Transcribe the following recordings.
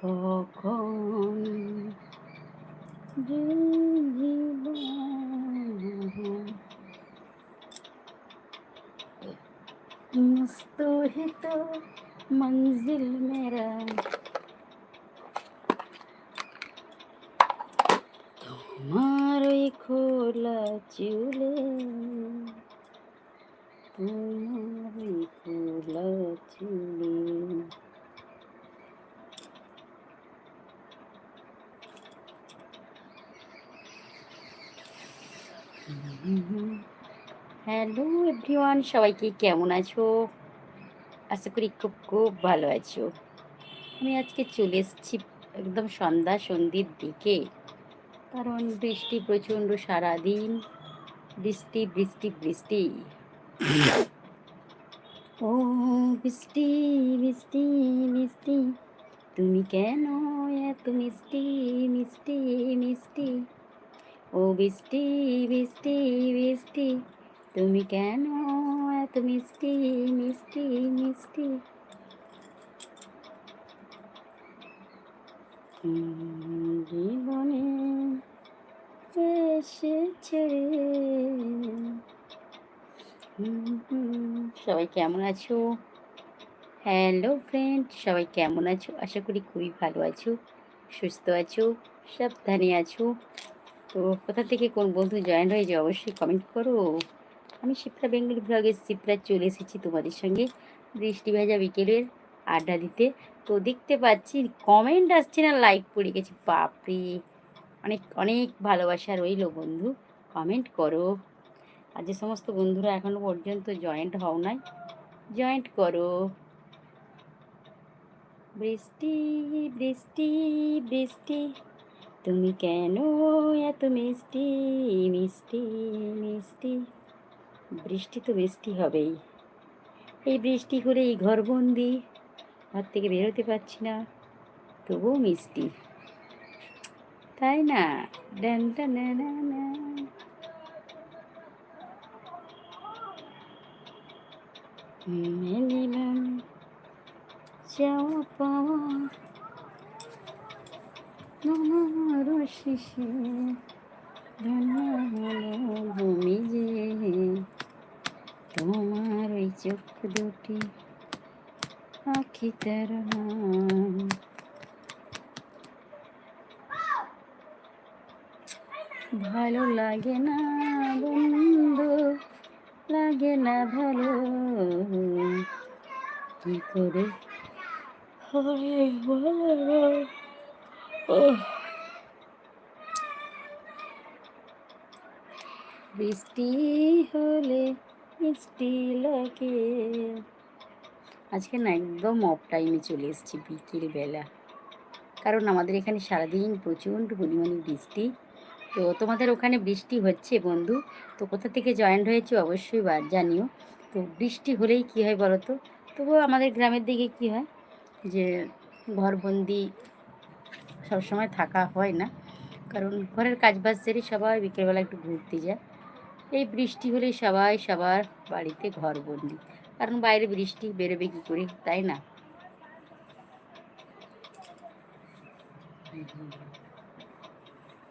কখন যে मस्त है तो मंजिल मेरा তোমার ওই খোলা চুলে হ্যালো এভরিওয়ান, সবাইকে কেমন আছো? আশা করি খুব খুব ভালো আছো। আমি আজকে চলে এসেছি একদম সন্ধ্যা সন্ধির দিকে, কারণ বৃষ্টি প্রচণ্ড সারাদিন, বৃষ্টি বৃষ্টি বৃষ্টি। ও বৃষ্টি বৃষ্টি মিষ্টি তুমি কেন এত মিষ্টি মিষ্টি মিষ্টি? ও বৃষ্টি বৃষ্টি বৃষ্টি। তুমি কেন এত মিষ্টি মিষ্টি মিষ্টি? জীবনে এসেছে সবাই কেমন আছো? হ্যালো ফ্রেন্ড সবাই কেমন আছো? আশা করি খুবই ভালো আছো, সুস্থ আছো, সাবধানে আছো। তো কোথা থেকে কোন বন্ধু জয়েন হয়েছে অবশ্যই কমেন্ট করো। আমি শিপ্রা বেঙ্গলি ব্লগে শিপ্রা চলে এসেছি তোমাদের সঙ্গে বৃষ্টি ভেজা বিকেলের আড্ডা দিতে। তো দেখতে পাচ্ছি কমেন্ট আসছে না লাইক পড়ে গেছি। বাপরে! অনেক অনেক ভালোবাসা রইল বন্ধু। কমেন্ট করো। আর যে সমস্ত বন্ধুরা এখনও পর্যন্ত জয়েন্ট হও নাই জয়েন্ট করো। বৃষ্টি বৃষ্টি বৃষ্টি। তুমি কেন এত মিষ্টি মিষ্টি মিষ্টি? বৃষ্টি তো বৃষ্টি হবেই। এই বৃষ্টি হলে এই ঘরবন্দি। ঘর থেকে বেরোতে পারছি না। তবুও মিষ্টি। তাই না? মেলিলাম চাওয়া পাওয়া শিশে ধন্য হলো ভূমি যে তোমার ওই চোখ দুটি আখি তার ভালো লাগে না বন্ধু, লাগে না ভালো। কি করে? হয় ভালো বৃষ্টি হলে মিষ্টি লাগে। আজকে না একদম অফ টাইমে চলে এসেছি বিকেলবেলা। কারণ আমাদের এখানে সারাদিন প্রচণ্ড পরিমাণে বৃষ্টি। তো তোমাদের ওখানে বৃষ্টি হচ্ছে বন্ধু? তো কোথা থেকে জয়েন্ট হয়েছে অবশ্যই জানিও। তো বৃষ্টি হলেই কী হয় বলো তো তবুও আমাদের গ্রামের দিকে কি হয়? যে ঘরবন্দি সবসময় থাকা হয় না। কারণ ঘরের কাজ বাজ সেরে সবাই বিকেলবেলা একটু ঘুরতে যায়। এই বৃষ্টি হলে সবাই সবার বাড়িতে ঘর বন্দি কারণ বাইরে বৃষ্টি বেরোবে কী করে, তাই না?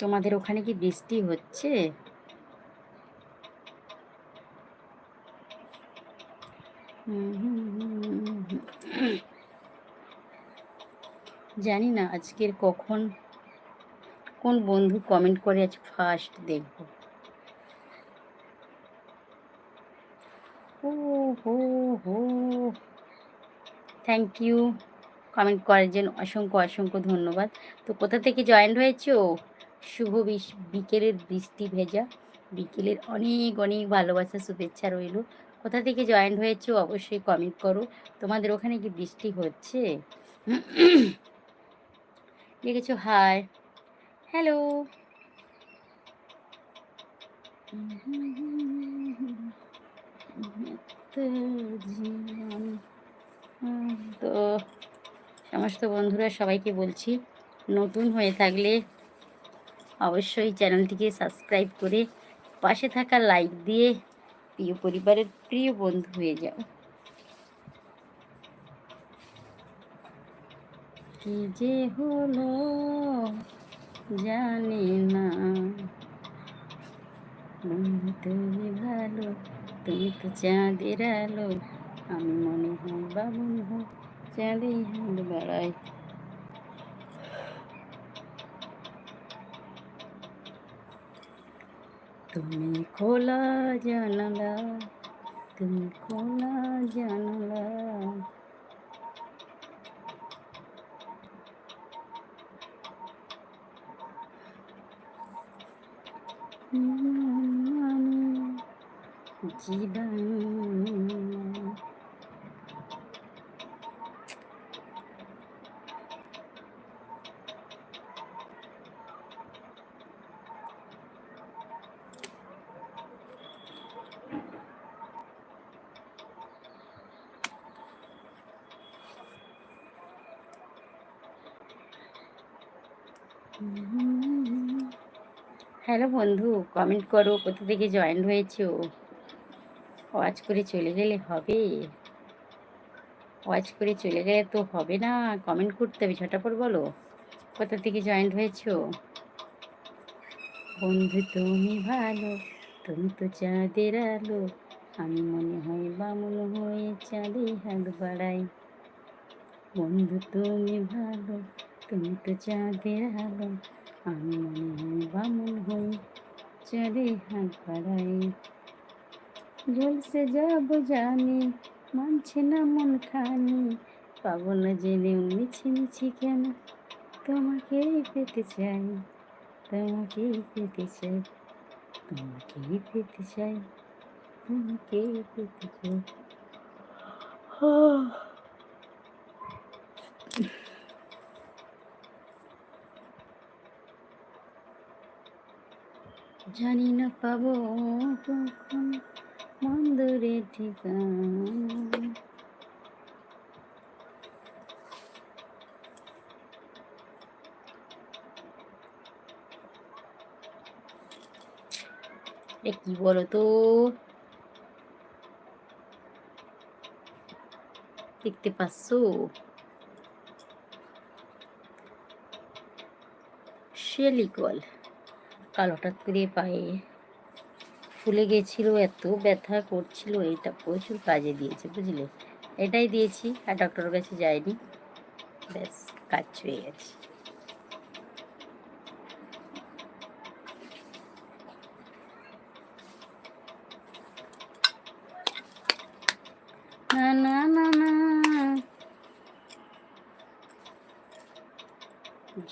তোমাদের ওখানে কি বৃষ্টি হচ্ছে? জানি না আজকের কখন, কোন বন্ধু কমেন্ট করে আজ ফার্স্ট দেখব ও হো হো। থ্যাংক ইউ কমেন্ট করার জন্য অসংখ্য অসংখ্য ধন্যবাদ। তো কোথা থেকে জয়েন্ট হয়েছো? শুভ বিকেলের বৃষ্টি ভেজা। বিকেলের অনেক অনেক ভালোবাসা, শুভেচ্ছা রইল। কোথা থেকে জয়েন্ট হয়েছো? অবশ্যই কমেন্ট করো। তোমাদের ওখানে কি বৃষ্টি হচ্ছে? লিখেছো হাই হ্যালো তো সমস্ত বন্ধুরা সবাইকে বলছি, নতুন হয়ে থাকলে অবশ্যই চ্যানেলটিকে সাবস্ক্রাইব করে পাশে থাকা লাইক দিয়ে প্রিয় পরিবারের প্রিয় বন্ধু হয়ে যাও। কি যে হলো জানি না। তুমি ভালো তুমি তো চাঁদের আলো আমি মনে হয় বাবুন হয় চাঁদে হাত বাড়াই তুমি খোলা জানালা তুমি খোলা জানালা জীবন হ্যালো বন্ধু। কমেন্ট করো কোথা থেকে জয়েন হয়েছো? ওয়াচ করে চলে গেলে হবে। ওয়াচ করে চলে গেলে তো হবে না। কমেন্ট করতে হবে, ঝটাপট বলো। কোথা থেকে জয়েন হয়েছো? বন্ধু, তুমি ভালো, তুমি তো চাঁদের আলো। আমি মনে হয় বামুন হয়ে চাঁদে হাত বাড়াই। বন্ধু, তুমি ভালো, তুমি তো চাঁদের আলো। আমি মনে হয় বামুন হয়ে চাঁদে হাত বাড়াই। জলসে যাব জানি, মানছে না মন খানি। পাবো না জেনে মিছি মিছি কেন? তোমাকেই পেতে চাই তোমাকেই পেতে চাই তোমাকেই পেতে চাই তোমাকেই পেতে চাই। জানি না পাবো কখন। মন্দরে ঠিকানা কি বলো তো দেখতে পাচ্ছ? শেলিকল কাল হঠাৎ করে পায়ে। ফুলে গেছিল, এত ব্যথা করছিল, এটা প্রচুর কাজে দিয়েছে, বুঝলে? এটাই দিয়েছি, আর ডক্টরের কাছে যায়নি ব্যাস, কাজ হয়ে গেছে। না না না না।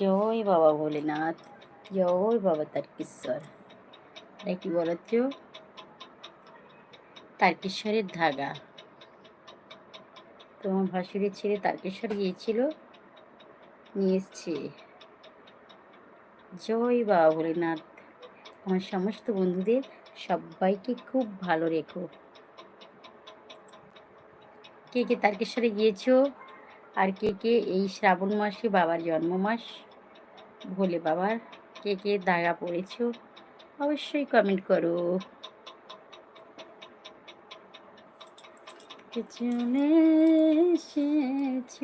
জয় বাবা ভোলেনাথ, জয় বাবা তার তারকেশ্বর। এটা কি বলতো? তারকেশ্বরের ধাগা। তো ভাসুরের ছেলে তারকেশ্বর গিয়েছিল। নিয়ে এসছে। জয় বাবা ভোলেনাথ। আমার সমস্ত বন্ধুদের সবাইকে খুব ভালো রেখো। কে কে তারকেশ্বরে গিয়েছো? আর কে কে এই শ্রাবণ মাসে বাবার জন্ম মাস ভোলে বাবার কে কে দাগা পড়েছো? অবশ্যই কমেন্ট করো। চলে এসেছ।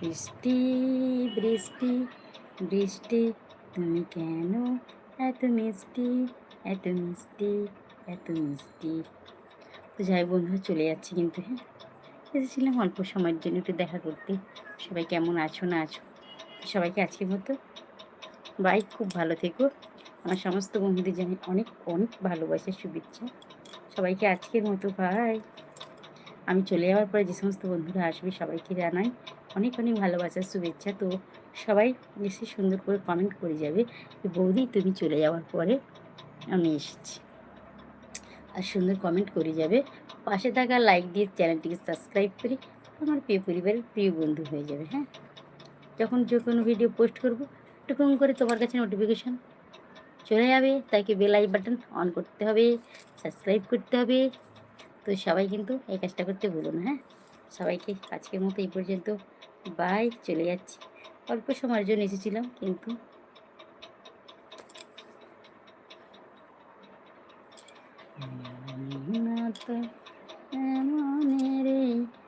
বৃষ্টি বৃষ্টি বৃষ্টি, তুমি কেন এত মিষ্টি এত মিষ্টি এত মিষ্টি? তো যাই বন্ধু চলে যাচ্ছে কিন্তু হ্যাঁ? এসেছিলাম অল্প সময়ের জন্য একটু দেখা করতে। সবাই কেমন আছো, না আছো? সবাইকে আজকের মতো। বাই, খুব ভালো থেকো। আমার সমস্ত বন্ধুদের জানি অনেক অনেক ভালোবাসার শুভেচ্ছা। সবাইকে আজকের মতো ভাই আমি চলে যাওয়ার পরে যে সমস্ত বন্ধুরা আসবে, সবাইকে জানাই অনেক অনেক ভালোবাসার শুভেচ্ছা। তো সবাই এসে সুন্দর করে কমেন্ট করে যাবে বৌদি, তুমি চলে যাওয়ার পরে আমি এসেছি। আর সুন্দর কমেন্ট করে যাবে। পাশে থাকা লাইক দিয়ে চ্যানেলটিকে সাবস্ক্রাইব করি আমার প্রিয় পরিবারের প্রিয় বন্ধু হয়ে যাবে হ্যাঁ? যখন যে কোনো ভিডিও পোস্ট করব টুকুন করে তোমার কাছে নোটিফিকেশান চলে যাবে। তাকে বেলাই বাটন অন করতে হবে সাবস্ক্রাইব করতে হবে। তো সবাই কিন্তু এই কাজটা করতে ভুলো না হ্যাঁ? সবাইকে আজকের মতো এই পর্যন্ত। বাই চলে যাচ্ছি। অল্প সময়ের জন্য এসেছিলাম, কিন্তু জানি না তো এমনের এই